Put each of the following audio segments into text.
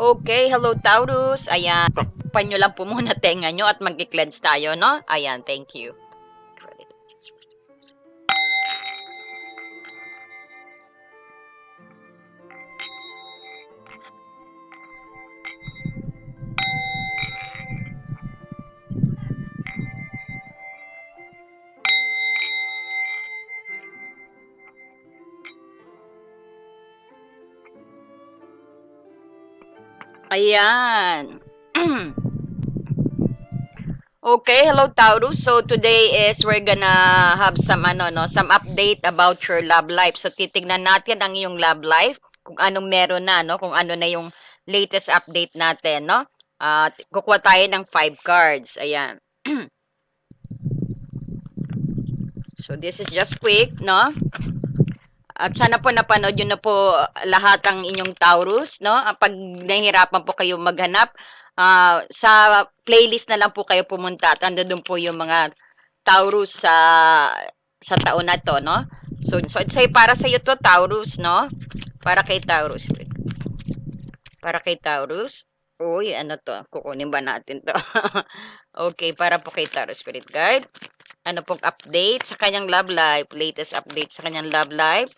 Okay, hello Taurus. Ayan, takpan nyo lang po muna tenga nyo at mag-cleanse tayo, no? Ayan, thank you. Ayan. okay, hello Taurus. So today is we're gonna have some ano no, some update about your love life. So titingnan natin ang iyong love life, kung anong meron na no, kung ano na yung latest update natin, no? At kukuha tayo ng five cards. Ayan. so this is just quick, no? At sana po napanood nyo na po lahat ang inyong Taurus, no? Ah, Pag nahihirapan po kayo maghanap, ah, sa playlist na lang po kayo pumunta at ando doon po yung mga Taurus sa sa taon na to, no? So, so I'd say para sa iyo to Taurus, no? Para kay Taurus. Para kay Taurus. Uy, ano to? Kukunin ba natin to? okay, para po kay Taurus Spirit Guide. Ano pong update sa kanyang love life? Latest update sa kanyang love life.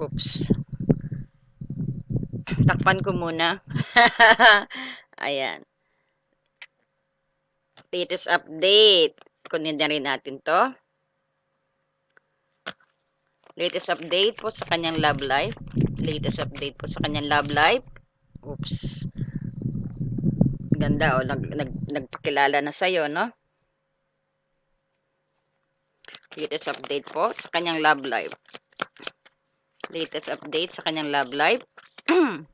Oops. Takpan ko muna. Ayan. Latest update. Kunin na rin natin to. Latest update po sa kanyang love life. Latest update po sa kanyang love life. Oops. Ganda oh, nag, nag, nagpakilala na sa'yo, no? Latest update po sa kanyang love life. Latest update sa kanyang love life.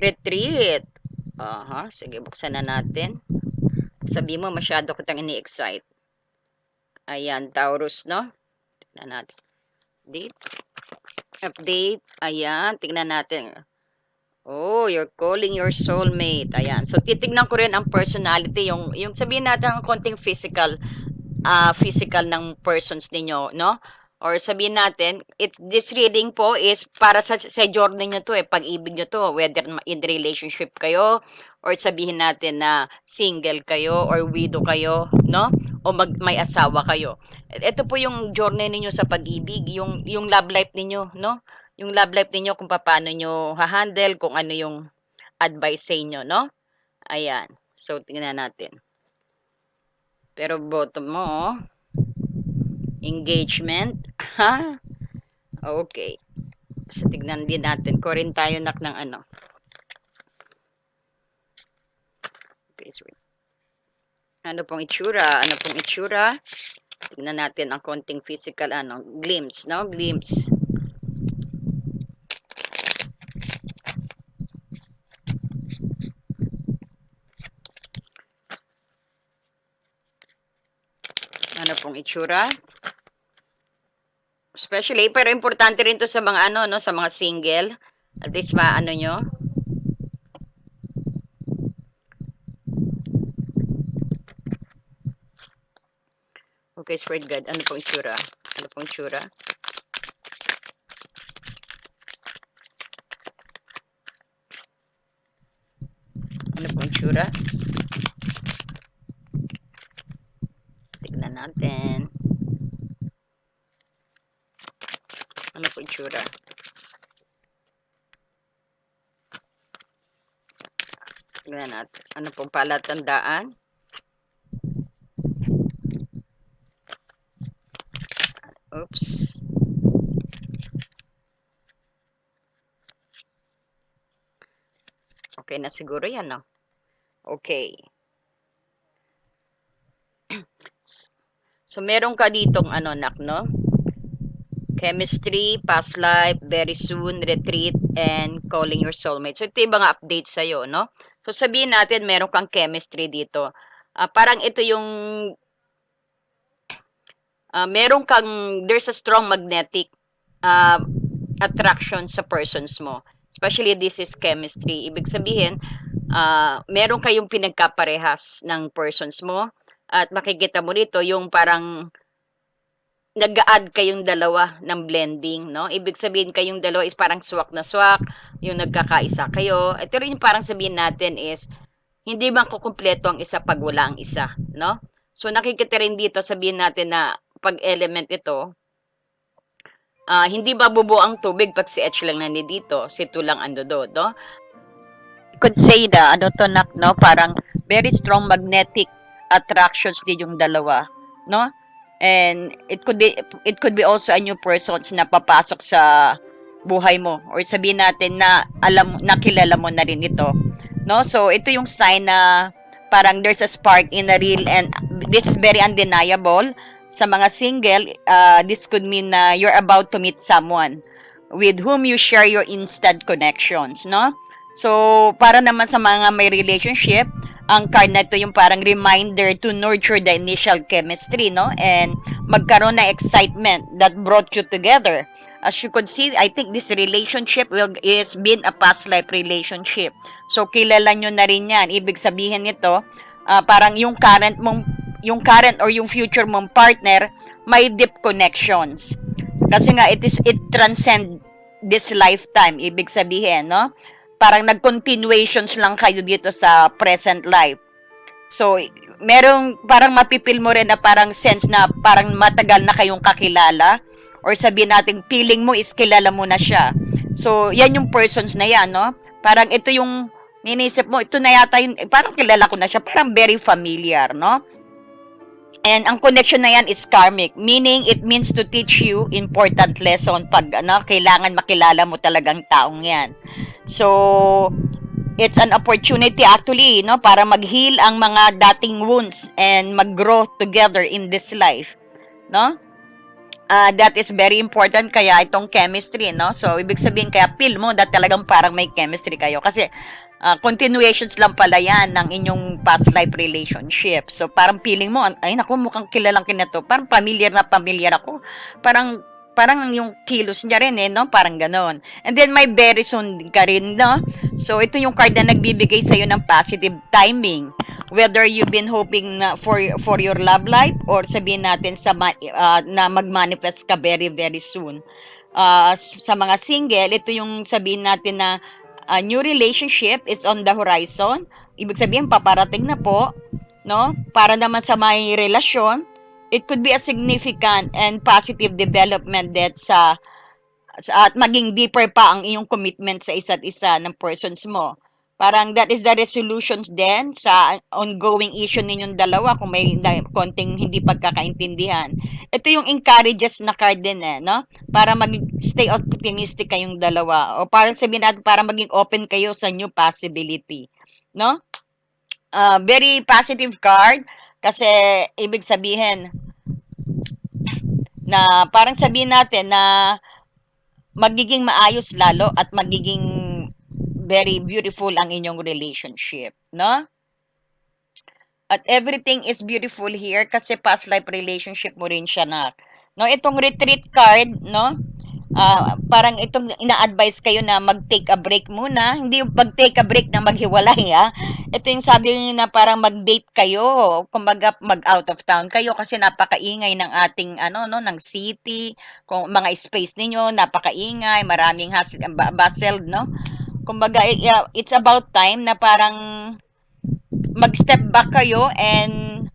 Retreat. Aha, sige, buksan na natin. Sabi mo, masyado kitang ini-excite. Ayan, Taurus, no? Tignan natin. Update. Update. Ayan, tignan natin. Oh, you're calling your soulmate. Ayan. So, titignan ko rin ang personality. Yung, yung sabihin natin ang konting physical, ah physical ng persons ninyo, no? Or sabihin natin, it, this reading po is para sa, sa journey nyo to eh, pag-ibig nyo to, whether in relationship kayo, or sabihin natin na single kayo, or widow kayo, no? O mag, may asawa kayo. Ito po yung journey ninyo sa pag-ibig, yung, yung love life ninyo, no? Yung love life ninyo kung paano nyo ha-handle, kung ano yung advice sa inyo, no? Ayan. So, tingnan natin. Pero bottom mo, oh. Engagement. Ha? Okay. So, tignan din natin. Kurin tayo nak ng ano. Okay, so, ano pong itsura? Ano pong itsura? Tignan natin ang konting physical, ano, glimpse, no? Glimpse. Ano pong itsura? Especially, pero importante rin to sa mga ano, no, sa mga single. At least maano nyo. Okay, spread God. Ano pong itsura? Ano pong itsura? Ano pong itsura? Tignan natin. Ano po itsura? Natin. Ano pong palatandaan? Oops. Okay na siguro yan, no? Okay. So, meron ka ditong ano, nak, no? Chemistry, past life, very soon, retreat, and calling your soulmate. So, ito yung mga updates sa'yo, no? So, sabihin natin, meron kang chemistry dito. Ah, parang ito yung ah, meron kang, there's a strong magnetic ah, attraction sa persons mo. Especially this is chemistry. Ibig sabihin, ah, meron kayong pinagkaparehas ng persons mo at makikita mo dito yung parang nag-add kayong dalawa ng blending, no? Ibig sabihin kayong dalawa is parang swak na swak, yung nagkakaisa kayo. Ito rin yung parang sabihin natin is, hindi ba kukumpleto ang isa pag wala ang isa, no? So nakikita rin dito, sabihin natin na pag element ito, ah, hindi ba bubuo ang tubig pag si H lang nandito, si 2 lang ando do, no? Could say na, ano to nak, no? Parang very strong magnetic attractions din yung dalawa, no? And it could be, it could be also a new persons na papasok sa buhay mo or sabihin natin na alam nakilala mo na rin ito no? So ito yung sign na parang there's a spark in a real and this is very undeniable. Sa mga single uh, this could mean na you're about to meet someone with whom you share your instant connections no? So para naman sa mga may relationship ang card na ito yung parang reminder to nurture the initial chemistry, no? And magkaroon ng excitement that brought you together. As you could see, I think this relationship will is been a past life relationship. So kilala nyo na rin yan. Ibig sabihin nito, ah, parang yung current mong yung current or yung future mong partner may deep connections. Kasi nga it is it transcend this lifetime. Ibig sabihin, no? Parang nag-continuations lang kayo dito sa present life. So, merong parang mapipil mo rin na parang sense na parang matagal na kayong kakilala or sabihin natin feeling mo is kilala mo na siya. So, yan yung persons na yan, no? Parang ito yung ninisip mo, ito na yata yung, parang kilala ko na siya, parang very familiar, no? And ang connection na yan is karmic, meaning it means to teach you important lesson pag ano, kailangan makilala mo talagang taong yan. So, it's an opportunity actually, no, para mag-heal ang mga dating wounds and mag-grow together in this life, no? Uh, that is very important kaya itong chemistry, no? So, ibig sabihin kaya feel mo that talagang parang may chemistry kayo kasi uh, continuations lang pala yan ng inyong past life relationship. So, parang feeling mo, ay naku, mukhang kilalang kinato. Parang familiar na familiar ako. Parang parang yung kilos niya rin eh, no? Parang ganon. And then may very soon ka rin, no? So ito yung card na nagbibigay sa iyo ng positive timing. Whether you've been hoping na for for your love life or sabihin natin sa uh, na magmanifest ka very very soon. Uh, sa mga single, ito yung sabihin natin na a new relationship is on the horizon. Ibig sabihin paparating na po, no? Para naman sa may relasyon, it could be a significant and positive development that sa, at maging deeper pa ang iyong commitment sa isa't isa ng persons mo. Parang that is the resolutions then sa ongoing issue ninyong dalawa kung may konting hindi pagkakaintindihan. Ito yung encourages na card din eh, no? Para mag-stay optimistic kayong dalawa. O parang sabihin natin, para maging open kayo sa new possibility. No? Uh, very positive card kasi ibig sabihin na parang sabihin natin na magiging maayos lalo at magiging very beautiful ang inyong relationship, no? At everything is beautiful here kasi past life relationship mo rin siya na. No, itong retreat card, no? Uh, parang itong ina-advise kayo na mag-take a break muna. Hindi yung pag-take a break na maghiwalay, ha? Ito yung sabi niyo na parang mag-date kayo, kumbaga mag-out of town kayo kasi napakaingay ng ating ano no ng city, kung mga space ninyo napakaingay, maraming hassle, bustled, no? Kumbaga it's about time na parang mag-step back kayo and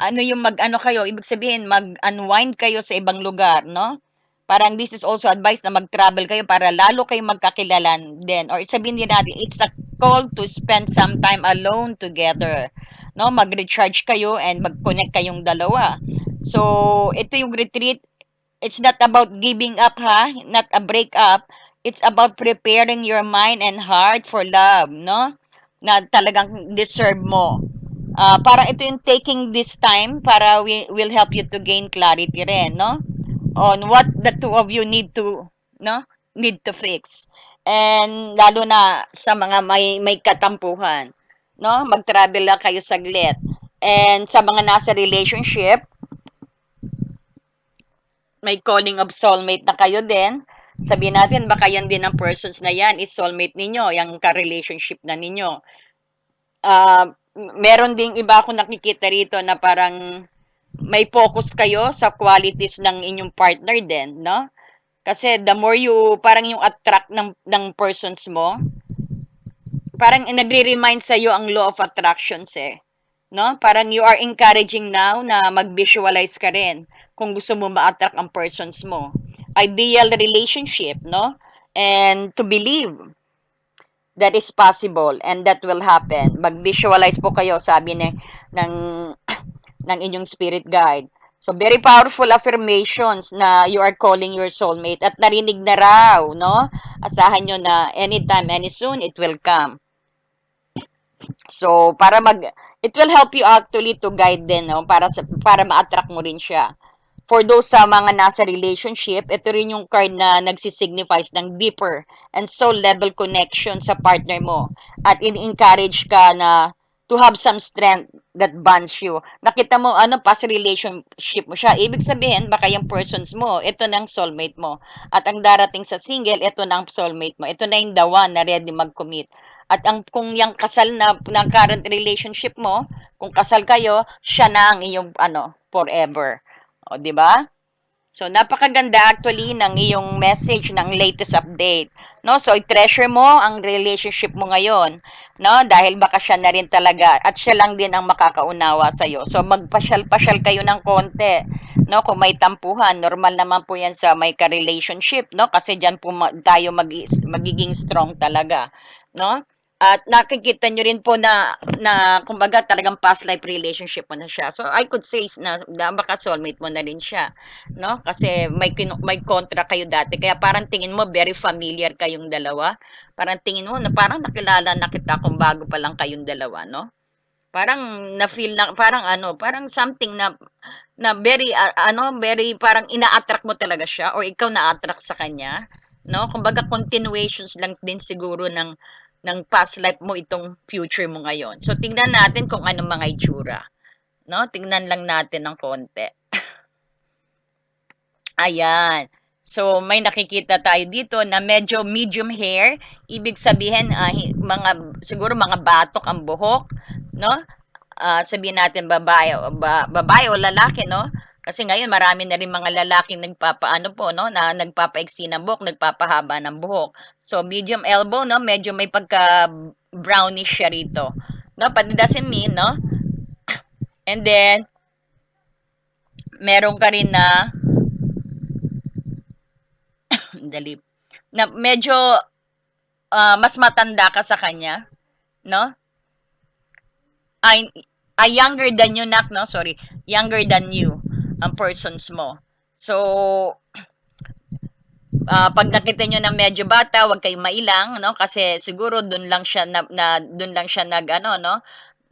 ano yung mag-ano kayo, ibig sabihin mag-unwind kayo sa ibang lugar, no? Parang this is also advice na mag-travel kayo para lalo kayo magkakilalan din. Or sabihin din natin, it's a call to spend some time alone together. No, mag-recharge kayo and mag-connect kayong dalawa. So, ito yung retreat. It's not about giving up ha, not a break up. It's about preparing your mind and heart for love, no? Na talagang deserve mo. Uh, para ito yung taking this time para we will help you to gain clarity rin, no? On what the two of you need to no need to fix. And lalo na sa mga may may katampuhan no mag-travel lang kayo saglit. And sa mga nasa relationship may calling of soulmate na kayo din. Sabihin natin baka yan din ang persons na yan is soulmate ninyo yung ka-relationship na ninyo. Uh, meron ding iba ako nakikita rito na parang may focus kayo sa qualities ng inyong partner din, no? Kasi the more you, parang yung attract ng, ng persons mo, parang nagre-remind sa ang law of attractions eh. No? Parang you are encouraging now na mag-visualize ka rin kung gusto mo ma-attract ang persons mo. Ideal relationship, no? And to believe that is possible and that will happen. Mag-visualize po kayo, sabi ni, ng, ng inyong spirit guide. So, very powerful affirmations na you are calling your soulmate at narinig na raw, no? Asahan nyo na anytime, any soon, it will come. So, para mag, it will help you actually to guide din, no? Para, sa, para ma-attract mo rin siya. For those sa mga nasa relationship, ito rin yung card na nagsisignifies ng deeper and soul level connection sa partner mo. At in-encourage ka na to have some strength that bonds you. Nakita mo, ano, past relationship mo siya. Ibig sabihin, baka yung persons mo, ito na ang soulmate mo. At ang darating sa single, ito na ang soulmate mo. Ito na yung the one na ready mag-commit. At ang kung yung kasal na, na current relationship mo, kung kasal kayo, siya na ang iyong ano, forever. O, di ba? So, napakaganda actually ng iyong message ng latest update. No? So, i-treasure mo ang relationship mo ngayon. No? Dahil baka siya na rin talaga. At siya lang din ang makakaunawa sa'yo. So, magpasyal-pasyal kayo ng konti. No? Kung may tampuhan, normal naman po yan sa may ka-relationship. No? Kasi dyan po tayo mag- magiging strong talaga. No? At nakikita nyo rin po na, na kumbaga talagang past life relationship mo na siya. So, I could say na, na baka soulmate mo na rin siya. No? Kasi may, may kontra kayo dati. Kaya parang tingin mo very familiar kayong dalawa. Parang tingin mo na parang nakilala na kita kung bago pa lang kayong dalawa. No? Parang na-feel na, parang ano, parang something na na very uh, ano very parang ina-attract mo talaga siya or ikaw na-attract sa kanya no kumbaga continuations lang din siguro ng ng past life mo itong future mo ngayon. So, tingnan natin kung anong mga itsura. No? Tingnan lang natin ng konti. Ayan. So, may nakikita tayo dito na medyo medium hair. Ibig sabihin, uh, mga, siguro mga batok ang buhok. No? Uh, sabihin natin babae, ba, babae o lalaki, no? Kasi ngayon marami na rin mga lalaking nagpapaano po no na nagpapaiksi ng buhok, nagpapahaba ng buhok. So medium elbow no, medyo may pagka brownish siya rito. No, but it doesn't mean no. And then meron ka rin na dali na medyo uh, mas matanda ka sa kanya, no? Ay, ay younger than you, nak, no? Sorry, younger than you ang persons mo. So, uh, pag nakita nyo na medyo bata, wag kayong mailang, no? Kasi siguro doon lang siya na, na doon lang siya nag ano, no?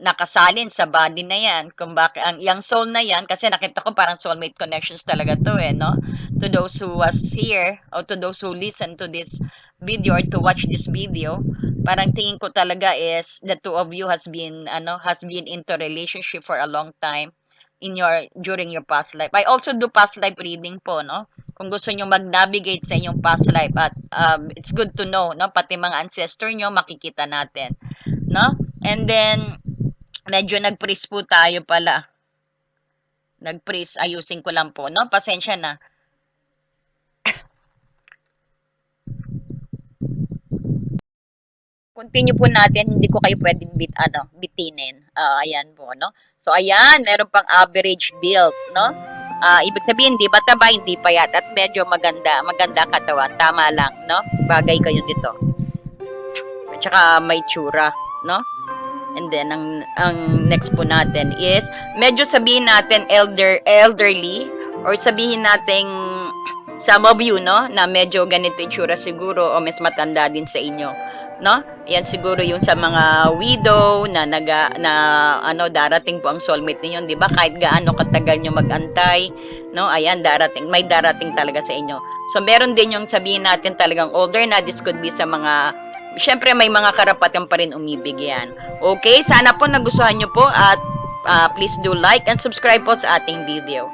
nakasalin sa body na yan. Kung bakit ang yung soul na yan kasi nakita ko parang soulmate connections talaga to eh, no? To those who was here or to those who listen to this video or to watch this video, parang tingin ko talaga is the two of you has been ano, has been into relationship for a long time in your during your past life. I also do past life reading po, no? Kung gusto niyo mag-navigate sa inyong past life at um, it's good to know, no? Pati mga ancestor niyo makikita natin, no? And then medyo nag-freeze po tayo pala. Nag-freeze, ayusin ko lang po, no? Pasensya na. Continue po natin, hindi ko kayo pwedeng bit, ano, bitinin. Uh, ayan po, no? So, ayan, meron pang average build, no? Uh, ibig sabihin, hindi mataba, hindi payat, at medyo maganda, maganda katawan. Tama lang, no? Bagay kayo dito. At saka may tsura, no? And then, ang, ang next po natin is, medyo sabihin natin elder, elderly, or sabihin natin some of you, no? Na medyo ganito itsura siguro, o mas matanda din sa inyo no? Yan siguro yung sa mga widow na naga na ano darating po ang soulmate ninyo, 'di ba? Kahit gaano katagal niyo magantay, no? Ayan darating, may darating talaga sa inyo. So meron din yung sabihin natin talagang older na this could be sa mga Siyempre may mga karapatan pa rin umibig yan. Okay, sana po nagustuhan nyo po at uh, please do like and subscribe po sa ating video.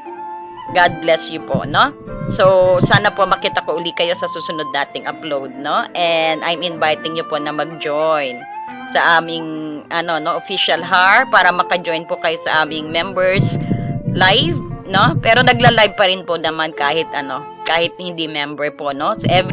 God bless you po, no? So, sana po makita ko uli kayo sa susunod nating upload, no? And I'm inviting you po na mag-join sa aming ano no official HAR para maka-join po kayo sa aming members live, no? Pero nagla-live pa rin po naman kahit ano, kahit hindi member po, no? So every